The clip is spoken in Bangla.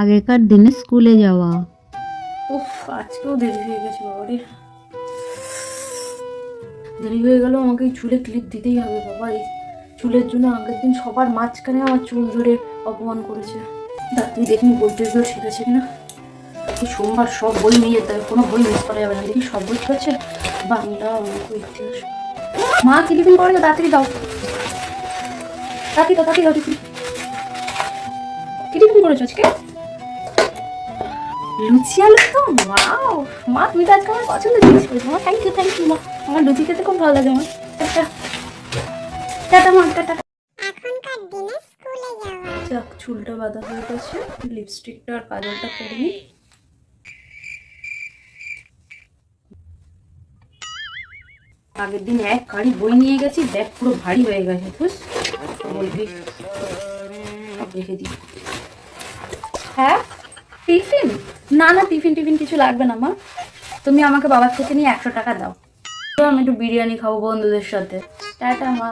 আগেকার দিনে স্কুলে যাওয়া উফ আজকেও দেরি হয়ে গেছে বাবারে। দেরি হয়ে গেল আমাকে এই চুলে ক্লিপ দিতেই হবে বাবা এই চুলের জন্য আগের দিন সবার মাঝখানে আমার চুল ধরে অপমান করেছে। দেখ তুই দেখি বই টইগুলো শিখেছে কিনা সোমবার সব বই নিয়ে যেতে হবে কোনো বই মিস করা যাবে না। দেখি সব বই ঠিক আছে? বাংলা অঙ্ক ইতিহাস। মা কি টিফিন করে তাড়াতাড়ি দাও। তাড়াতাড়ি দাও তাড়াতাড়ি দাও টিফিন কি টিফিন করেছ আজকে? লুচি আলু তো? ওয়াও মা তুমি তো আজকে আমার পছন্দের জিনিস করেছ। মা থ্যাংক ইউ থ্যাংক ইউ মা। আমার লুচি খেতে খুব ভালো লাগে আমার টাটা। মা টাটা। চুলটা বাঁধা হয়ে গেছে। লিপস্টিকটা আর কাজলটা করে নিই আগের দিন এক গাড়ি বই নিয়ে গেছি ব্যাগ পুরো ভারী হয়ে গেছে বলবি? রেখে দিই। হ্যাঁ? টিফিন? না না, টিফিন টিফিন কিছু লাগবে না, মা। তুমি আমাকে বাবার থেকে নিয়ে একশো টাকা দাও। তো আমি একটু বিরিয়ানি খাব বন্ধুদের সাথে। টাটা, মা।